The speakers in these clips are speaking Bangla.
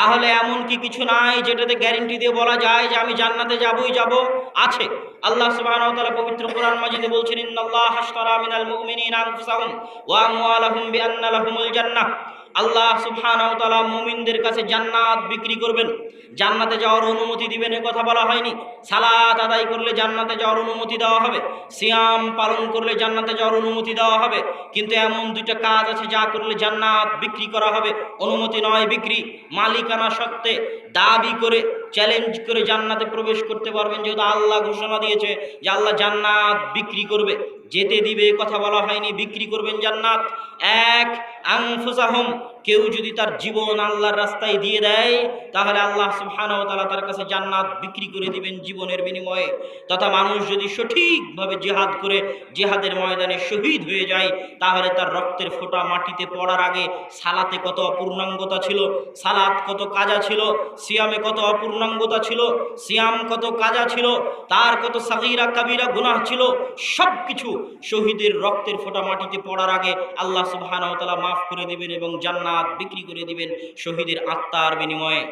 তাহলে এমন কি কিছু নাই যেটাতে গ্যারেন্টি দিয়ে বলা যায় যে আমি জান্নাতে যাবই যাব? আছে। আল্লাহ সুবহানাহু পবিত্র কোরআন মাজিদে বলছেন, ইন্নাল্লাহ হাশতারা মিনাল মুমিনিনা আনফুসাহুম ওয়া আমওয়ালাহুম বিআন্না লাহুমুল জান্নাহ। আল্লাহ সুবহানাহু মুমিনদের কাছে জান্নাত বিক্রি করবেন। জান্নাতে যাওয়ার অনুমতি দিবেন, এ কথা বলা হয়নি। সালাত আদায় করলে জান্নাতে যাওয়ার অনুমতি দেওয়া হবে। সিয়াম পালন করলে জান্নাতে যাওয়ার অনুমতি দেওয়া হবে। কিন্তু এমন দুইটা কাজ আছে যা করলে জান্নাত বিক্রি করা হবে। অনুমতি নয় বিক্রি, মালিকানা সত্ত্বে দাবি করে চ্যালেঞ্জ করে জান্নাতে প্রবেশ করতে পারবেন। যেহেতু আল্লাহ ঘোষণা দিয়েছে যে আল্লাহ জান্নাত বিক্রি করবে। যেতে দিবে কথা বলা হয়নি বিক্রি করবেন জান্নাত। এক আনফুসাহম কেউ যদি তার জীবন আল্লাহর রাস্তায় দিয়ে দেয়, তাহলে আল্লাহ সুবহানাহু ওয়া তাআলা তার কাছে জান্নাত বিক্রি করে দিবেন জীবনের বিনিময়ে। তথা মানুষ যদি সঠিকভাবে জিহাদ করে, জিহাদের ময়দানে শহীদ হয়ে যায়, তাহলে তার রক্তের ফোঁটা মাটিতে পড়ার আগে সালাতে কত অপূর্ণাঙ্গতা ছিল, সালাত কত কাজা ছিল, সিয়ামে কত অপূর্ণাঙ্গতা ছিল, সিয়াম কত কাজা ছিল, তার কত সাগিরা কাবিরা গুনাহ ছিল সব কিছু শহীদের রক্তের ফোঁটা মাটিতে পড়ার আগে আল্লাহ সুবহানাহু ওয়া তাআলা মাফ করে দেবেন এবং জান্নাত বিক্রি করে দিবেন শহীদের আত্মার বিনিময়ে।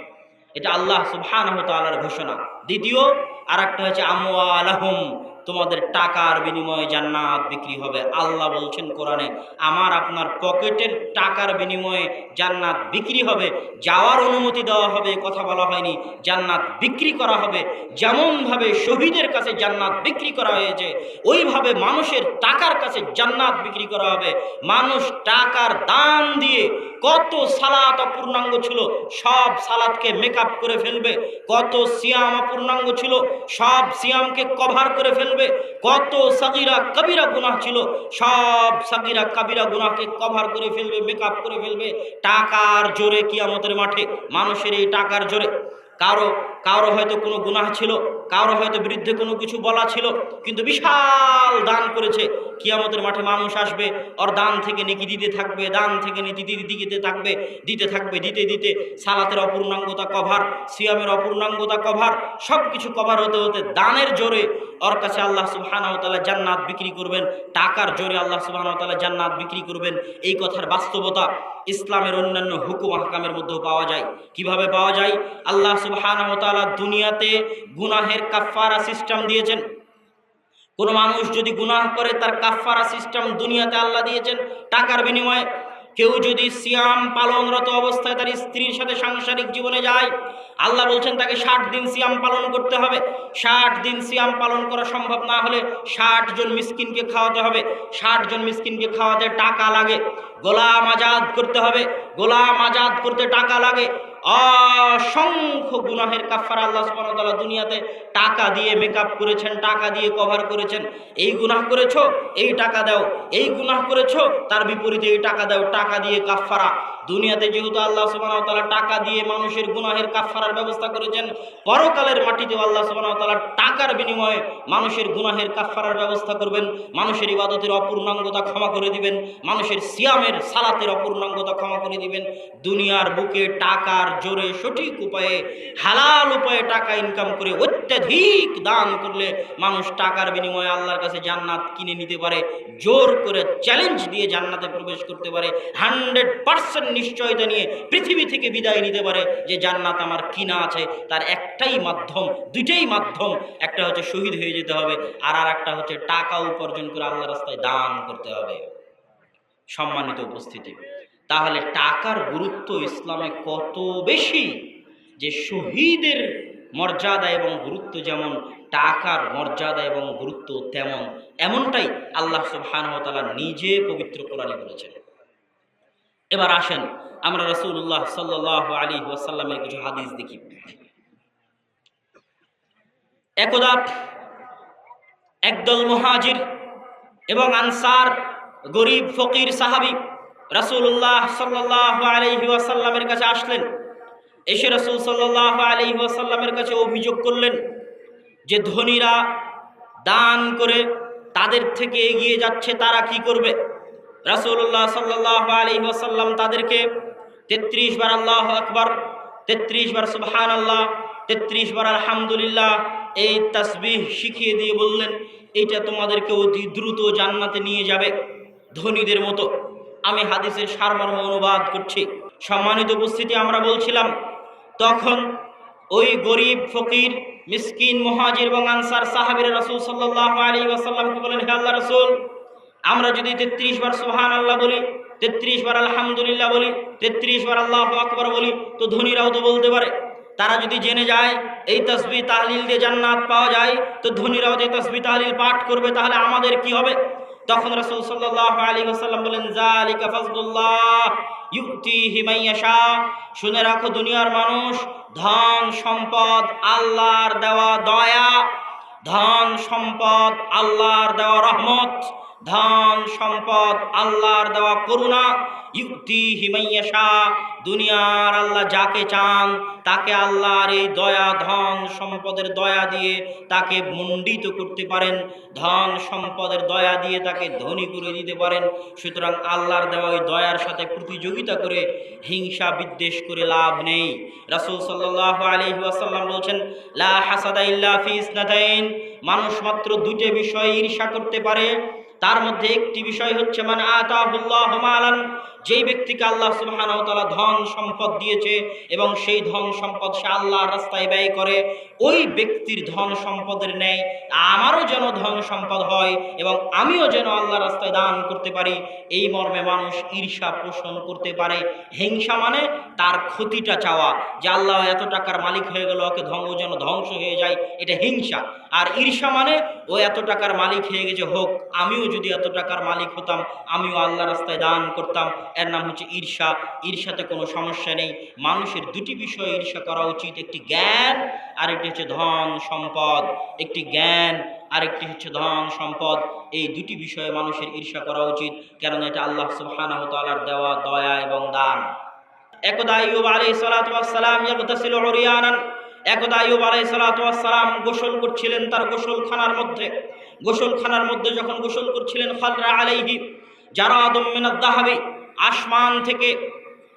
এটা আল্লাহ সুবহানাহু তাআলার ঘোষণা। দ্বিতীয় আর একটা হচ্ছে আমওয়ালাহুম, তোমাদের টাকার বিনিময়ে জান্নাত বিক্রি হবে। আল্লাহ বলছেন কোরআনে, আমার আপনার পকেটের টাকার বিনিময়ে জান্নাত বিক্রি হবে, যাওয়ার অনুমতি দেওয়া হবে কথা বলা হয়নি। জান্নাত বিক্রি করা হবে, যেমনভাবে শহীদের কাছে জান্নাত বিক্রি করা হয়েছে, ওইভাবে মানুষের টাকার কাছে জান্নাত বিক্রি করা হবে। মানুষ টাকার দান দিয়ে কত সালাত অপূর্ণাঙ্গ ছিল, সব সালাদকে মেকআপ করে ফেলবে। কত সিয়াম অপূর্ণাঙ্গ ছিল, সব সিয়ামকে কভার করে ফেলবে। কত সাকিরা কবিরা গুনাহ ছিল, সব সাকিরা কবিরা গুনাহকে কভার করে ফেলবে মেকআপ করে ফেলবে। টাকার জোরে কিয়ামতের মাঠে, মানুষের এই টাকার জোরে। কারও কারও হয়তো কোনো গুনাহ ছিল, কারও হয়তো বিরুদ্ধে কোনো কিছু বলা ছিল, কিন্তু বিশাল দান করেছে। কিয়ামতের মাঠে মানুষ আসবে, ওর দান থেকে নেকি দিতে থাকবে, দান থেকে নীতি দিতে দিতে থাকবে দিতে থাকবে, দিতে দিতে সালাতের অপূর্ণাঙ্গতা কভার, সিয়ামের অপূর্ণাঙ্গতা কভার সব কিছু কভার হতে হতে দানের জোরে ওর কাছে আল্লাহ তাআলা জান্নাত বিক্রি করবেন, টাকার জোরে আল্লাহ তাআলা জান্নাত বিক্রি করবেন। এই কথার বাস্তবতা ইসলামের অন্যান্য হুকুম হাকামের মধ্যেও পাওয়া যায়। কীভাবে পাওয়া যায়? আল্লাহ তাআলা দুনিয়াতে গুনাহের কাফফারা সিস্টেম দিয়েছেন। কোনো মানুষ যদি গুনাহ করে, তার কাফফারা সিস্টেম দুনিয়াতে আল্লাহ দিয়েছেন। টাকার বিনিময়ে কেউ যদি সিয়াম পালনরত অবস্থায় তার স্ত্রীর সাথে সাংসারিক জীবনে যায়, আল্লাহ বলছেন তাকে ষাট দিন সিয়াম পালন করতে হবে। ষাট দিন সিয়াম পালন করা সম্ভব না হলে ষাট জন মিসকিনকে খাওয়াতে হবে। ষাট জন মিসকিনকে খাওয়াতে টাকা লাগে। গোলাম আজাদ করতে হবে। গোলাম আজাদ করতে টাকা লাগে। অসংখ্য গুনাহের কাফার আল্লাহ সুবাহতাল্লাহ দুনিয়াতে টাকা দিয়ে মেকআপ করেছেন, টাকা দিয়ে কভার করেছেন। এই গুনাহ করেছ, এই টাকা দাও, এই গুনাহ করেছ, তার বিপরীতে এই টাকা দাও, টাকা দিয়ে কাফারা দুনিয়াতে যেহেতু আল্লাহ সুবাহতাল্লাহ টাকা দিয়ে মানুষের গুনাহের কাফারার ব্যবস্থা করেছেন, পরকালের মাটিতেও আল্লাহ সুবাহতাল্লাহ টাকার বিনিময়ে মানুষের গুনাহের কাফারার ব্যবস্থা করবেন, মানুষের ইবাদতের অপূর্ণাঙ্গতা ক্ষমা করে দিবেন, মানুষের সিয়ামের সালাতের অপূর্ণাঙ্গতা ক্ষমা করে দিবেন। দুনিয়ার বুকে টাকার জোরে সঠিক উপায়ে, হালাল উপায়ে টাকা ইনকাম করে অত্যাধিক দান করলে মানুষ টাকার বিনিময়ে আল্লাহর কাছে জান্নাত কিনে নিতে পারে, জোর করে চ্যালেঞ্জ দিয়ে জান্নাতে প্রবেশ করতে পারে হান্ড্রেড পার্সেন্ট নিশ্চয়তা নিয়ে পৃথিবী থেকে বিদায় নিতে পারে যে জান্নাত আমার কিনা আছে, তার একটাই মাধ্যম, দুইটাই মাধ্যম একটা হচ্ছে শহীদ হয়ে যেতে হবে, আর আর একটা হচ্ছে টাকা উপার্জন করে আল্লাহ রাস্তায় দান করতে হবে। সম্মানিত উপস্থিতি। তাহলে টাকার গুরুত্ব ইসলামে কত বেশি যে শহীদের মর্যাদা এবং গুরুত্ব যেমন, টাকার মর্যাদা এবং গুরুত্ব তেমন, এমনটাই আল্লাহ তাআলা নিজে পবিত্র কোরআনে বলেছেন। এবার আসেন, আমরা রাসূলুল্লাহ সাল্লাল্লাহু আলাইহি ওয়াসাল্লামের কিছু হাদিস দেখি। একদা একদল মুহাজির এবং আনসার, গরিব, ফকির, সাহাবি রাসূলুল্লাহ সাল্লাল্লাহু আলাইহি ওয়াসাল্লামের কাছে আসলেন। এসে রাসূল আলাইহি ওয়াসাল্লামের কাছে অভিযোগ করলেন যে ধনীরা দান করে তাদের থেকে এগিয়ে যাচ্ছে, তারা কি করবে? রাসূলুল্লাহ সাল্লাল্লাহু আলাইহি ওয়াসাল্লাম তাদেরকে তেত্রিশ বার আল্লাহ আকবার, তেত্রিশ বার সুবহান আল্লাহ তেত্রিশ বার আলহামদুলিল্লাহ এই তাসবিহ শিখিয়ে দিয়ে বললেন এইটা তোমাদেরকে অতি দ্রুত জান্নাতে নিয়ে যাবে ধনীদের মতো। আমি হাদিসের সারমর্ম অনুবাদ করছি। সম্মানিত উপস্থিতি আমরা বলছিলাম, তখন ওই গরিব, ফকির, মিসকিন, মহাজির এবং আনসার সাহাবির রসুল সাল্লাহ আলী ওয়াসাল্লামকে বলেন, হে আল্লাহ রসুল, আমরা যদি তেত্রিশ বার সোহান আল্লাহ বলি, তেত্রিশ বার আলহামদুলিল্লাহ বলি, তেত্রিশ বার আল্লাহ আকবর বলি, তো ধনীরাও তো বলতে পারে। তারা যদি জেনে যায়, এই তসবি তাহলিল দিয়ে জান্নাত পাওয়া যায়, তো ধনীরাও যে তসবি তাহলিল পাঠ করবে, তাহলে আমাদের কি হবে? তখন রসুল সাল্লাহ আলী বলেন শুনে রাখো, দুনিয়ার মানুষ ধন সম্পদ আল্লাহর দেওয়া দয়া, ধন সম্পদ আল্লাহর দেওয়া রহমত। ধন, সম্পদ, আল্লাহর দেওয়া করুণা ইউতি হিমাইয়াশা দুনিয়ার আল্লাহ যাকে চান, তাকে আল্লাহর এই দয়া, ধন, সম্পদের দয়া দিয়ে তাকে মণ্ডিত করতে পারেন, ধন, সম্পদের দয়া দিয়ে তাকে ধনী করে দিতে পারেন। সুতরাং আল্লাহর দেওয়া ওই দয়ার সাথে প্রতিযোগিতা করে হিংসা বিদ্বেষ করে লাভ নেই। রাসূল সাল্লাল্লাহু আলাইহি ওয়াসাল্লাম বলছেন, লা হাসাদা ইল্লা ফি ইসনাতাইন মানুষ মাত্র দুটো বিষয় ঈর্ষা করতে পারে তার মধ্যে একটি বিষয় হচ্ছে মানে আতাহুল্লাহ মালান যেই ব্যক্তিকে আল্লাহ সুবহানাহু ওয়া ধন সম্পদ দিয়েছে এবং সেই ধন সম্পদ সে আল্লাহর রাস্তায় ব্যয় করে, ওই ব্যক্তির ধন সম্পদের ন্যায় আমারও যেন ধন সম্পদ হয় এবং আমিও যেন আল্লাহর রাস্তায় দান করতে পারি, এই মর্মে মানুষ ঈর্ষা পোষণ করতে পারে। হিংসা মানে তার ক্ষতিটা চাওয়া, যে আল্লাহ এত টাকার মালিক হয়ে গেল, ওকে ধ্বংস যেন ধ্বংস হয়ে যায়, এটা হিংসা। আর ঈর্ষা মানে ও এত টাকার মালিক হয়ে গেছে হোক, আমিও যদি এত টাকার মালিক হতাম, আমিও আল্লাহ রাস্তায় দান করতাম। এর নাম হচ্ছে ঈর্ষা। ঈর্ষাতে কোনো সমস্যা নেই। মানুষের দুটি বিষয় ঈর্ষা করা উচিত, একটি জ্ঞান আর একটি হচ্ছে ধন সম্পদ। একটি জ্ঞান আর একটি হচ্ছে ধন সম্পদ। এই দুটি বিষয়ে মানুষের ঈর্ষা করা উচিত, কেননা এটা আল্লাহ সুবহানাহু তাআলার দেওয়া দয়া এবং দান। একদা আইয়ুব আলাইহিস সালাতু ওয়াস সালাম ইয়াগতাসিলু উরিয়ানান। একদা আইয়ুব আলাইহিস সালাতু সালাম গোসল করছিলেন তার গোসলখানার মধ্যে। গোসলখানার মধ্যে যখন গোসল করছিলেন খালরা আলাইহি যারা আদম মিনাদ দাহাবি আসমান থেকে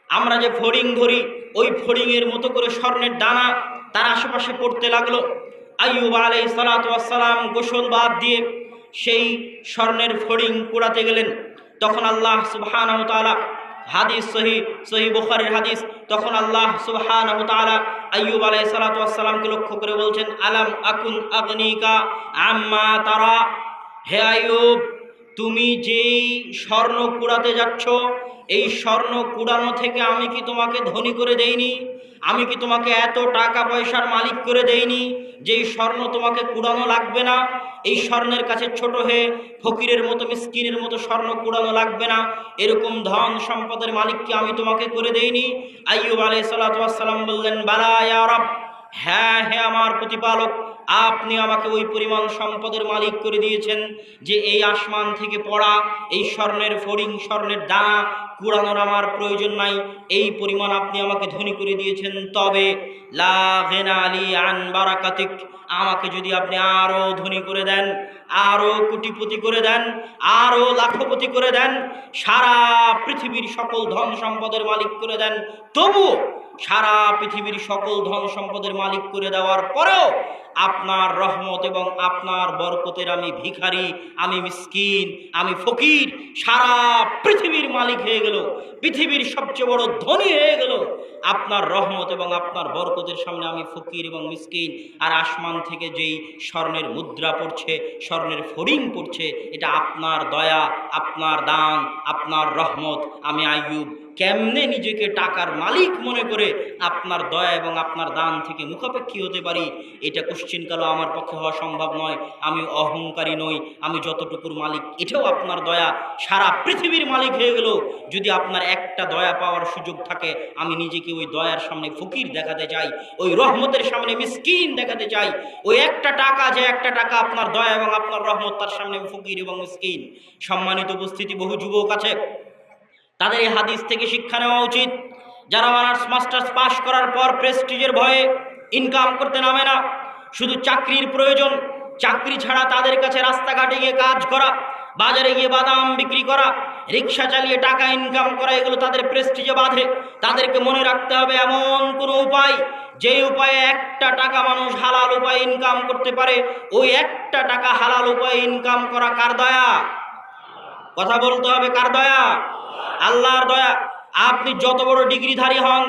আমরা যে ফড়িং ধরি, ওই ফড়িংয়ের মতো করে স্বর্ণের দানা তার আশেপাশে পড়তে লাগল। আইয়ুব আলাই সালাম গোসল বাদ দিয়ে সেই স্বর্ণের ফড়িং কুড়াতে গেলেন। তখন আল্লাহ সুবহানাহু তাআলা হাদিস সহি সহি বুখারীর হাদিস, তখন আল্লাহ সুবহানাহু তাআলা আইয়ুব আলাই সালামকে লক্ষ্য করে বলছেন, আলাম আকুন আগনিকা আম্মা তারা? হে আইয়ুব তুমি যেই স্বর্ণ কুড়াতে যাচ্ছ, এই স্বর্ণ কুড়ানো থেকে আমি কি তোমাকে ধনী করে দেইনি? আমি কি তোমাকে এত টাকা পয়সার মালিক করে দেইনি যে স্বর্ণ তোমাকে কুড়ানো লাগবে না? এই স্বর্ণের কাছে ছোট হয়ে ফকিরের মতো, মিসকিনের মতো স্বর্ণ কুড়ানো লাগবে না। এরকম ধন সম্পদের মালিককে আমি তোমাকে করে দেইনি। আইয়ুব আলাই সালাম বললেন, বালা ইয়া রব হ্যাঁ হ্যাঁ আমার প্রতিপালক, আপনি আমাকে ওই পরিমাণ সম্পদের মালিক করে দিয়েছেন যে এই আসমান থেকে পড়া, এই স্বর্ণের ফড়িং, স্বর্ণের দানা, কুড়ানোর আমার প্রয়োজন নাই, এই পরিমাণ আপনি আমাকে ধনী করে দিয়েছেন। তবে লা আন বারাকাতিক আমাকে যদি আপনি আরও ধনী করে দেন আরও কোটিপতি করে দেন আরও লাখপতি করে দেন, সারা পৃথিবীর সকল ধন সম্পদের মালিক করে দেন তবুও সারা পৃথিবীর সকল ধন সম্পদের মালিক করে দেওয়ার পরেও আপনার রহমত এবং আপনার বরকতের আমি ভিখারি, আমি মিসকিন, আমি ফকির, সারা পৃথিবীর মালিক হয়ে গেল, পৃথিবীর সবচেয়ে বড় ধনী হয়ে গেল। আপনার রহমত এবং আপনার বরকতের সামনে আমি ফকির এবং মিসকিন আর আসমান থেকে যেই স্বর্ণের মুদ্রা পড়ছে, স্বর্ণের ফরিং পড়ছে, এটা আপনার দয়া, আপনার দান, আপনার রহমত, আমি আইয়ুব কেমনে নিজেকে টাকার মালিক মনে করে আপনার দয়া এবং আপনার দান থেকে মুখাপেক্ষী হতে পারি? এটা কোশ্চিনকালও আমার পক্ষে হওয়া সম্ভব নয়। আমি অহংকারী নই। আমি যতটুকুর মালিক, এটাও আপনার দয়া। সারা পৃথিবীর মালিক হয়ে গেল যদি আপনার একটা দয়া পাওয়ার সুযোগ থাকে, আমি নিজেকে ওই দয়ার সামনে ফকির দেখাতে চাই, ওই রহমতের সামনে মিসকিন দেখাতে চাই। ওই একটা টাকা, যে একটা টাকা আপনার দয়া এবং আপনার রহমত, তার সামনে ফকির এবং মিসকিন। সম্মানিত উপস্থিতি, বহু যুবক আছে। তাদের এই হাদিস থেকে শিক্ষা নেওয়া উচিত। যারা অনার্স মাস্টার্স পাশ করার পর প্রেস্টিজের ভয়ে ইনকাম করতে নামে না, শুধু চাকরির প্রয়োজন। চাকরি ছাড়া তাদের কাছে রাস্তাঘাটে গিয়ে কাজ করা, বাজারে গিয়ে বাদাম বিক্রি করা, রিক্সা চালিয়ে টাকা ইনকাম করা, এগুলো তাদের প্রেস্টিজে বাঁধে। তাদেরকে মনে রাখতে হবে এমন কোনো উপায়, যে উপায়ে একটা টাকা মানুষ হালাল উপায়ে ইনকাম করতে পারে। ওই একটা টাকা হালাল উপায়ে ইনকাম করা কার দয়া? কথা বলতে হবে কার দয়া? আল্লাহর দয়া, আপনি যত বড় ডিগ্রিধারী হন,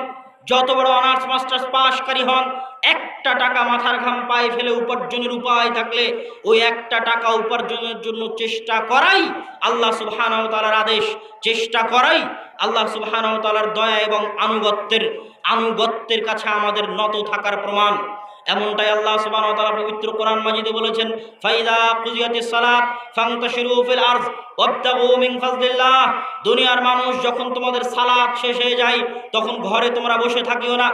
যত বড় অনার্স মাস্টার্স পাশকারী হন, একটা টাকা মাথার ঘাম পায়ে ফেলে উপার্জনের উপায় থাকলে ওই একটা টাকা উপার্জনের জন্য চেষ্টা করাই আল্লাহ সুবহানাহু তাআলার আদেশ। চেষ্টা করাই আল্লাহ সুবহানাহু তাআলার দয়া এবং আনুগত্যের আনুগত্যের কাছে আমাদের নত থাকার প্রমাণ। এমনটাই আল্লাহ সুবহানাহু ওয়া তাআলা পবিত্র কোরআন মাজিদে বলেছেন, ফাইদা কুজিয়াতিস সালাত ফান্তাশিরু ফিল আরদ, ওয়াবতাগু মিন ফাযলিল্লাহ দুনিয়ার মানুষ যখন তোমাদের সালাত শেষ হয়ে যায়, তখন ঘরে তোমরা বসে থাকিও না।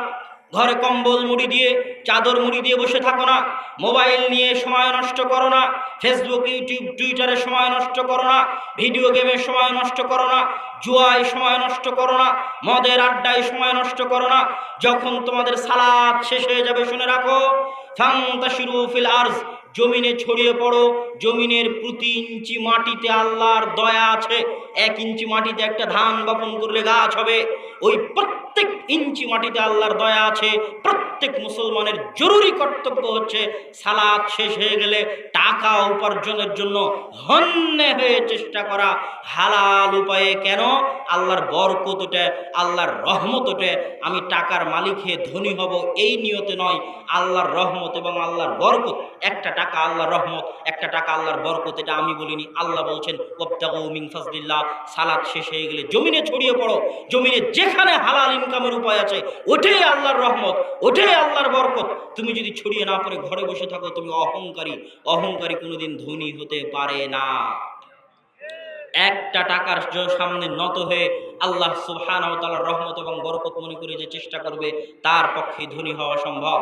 ঘরে কম্বল মুড়ি দিয়ে, চাদর মুড়ি দিয়ে বসে থাকো না। মোবাইল নিয়ে সময় নষ্ট করো না। ফেসবুক ইউটিউব টুইটারে সময় নষ্ট করো না। ভিডিও গেমের সময় নষ্ট করো না। জুয়ায় সময় নষ্ট করো না। মদের আড্ডায় সময় নষ্ট করো না। যখন তোমাদের সালাদ শেষ হয়ে যাবে, শুনে রাখো। ফান্তাশিরু ফিল আর্জ, জমিনে ছড়িয়ে পড়ো। জমিনের প্রতি ইঞ্চি মাটিতে আল্লাহর দয়া আছে। এক ইঞ্চি মাটিতে একটা ধান বপন করলে গাছ হবে। ওই প্রত্যেক ইঞ্চি মাটিতে আল্লাহর দয়া আছে, প্রত্যেক মুসলমানের জরুরি কর্তব্য হচ্ছে সালাদ শেষ হয়ে গেলে টাকা উপার্জনের জন্য হন্যে হয়ে চেষ্টা করা। হালাল উপায়ে কেন? আল্লাহর বরকত ওঠে, আল্লাহর রহমত ওঠে। আমি টাকার মালিক হয়ে ধনী হব, এই নিয়তে নয়। আল্লাহর রহমত এবং আল্লাহর বরকত, একটা টাকা আল্লাহর রহমত, একটা টাকা আল্লাহর বরকত, এটা আমি বলিনি। আল্লাহ বলছেন, ওয়াবতাগু মিন ফাজলিল্লাহ সালাত শেষ হয়ে গেলে জমিনে ছড়িয়ে পড়ো। জমিনে যেখানে হালাল ইনকামের উপায় আছে ওটাই আল্লাহর রহমত ওটাই আল্লাহর বরকত। তুমি যদি ছড়িয়ে না পড়ে ঘরে বসে থাকো, তুমি অহংকারী। অহংকারী কোনোদিন ধনী হতে পারে না। একটা টাকার সামনে নত হয়ে আল্লাহ সুবহানাহু তাআলার রহমত এবং বরকত মনে করে যে চেষ্টা করবে, তার পক্ষে ধনী হওয়া সম্ভব।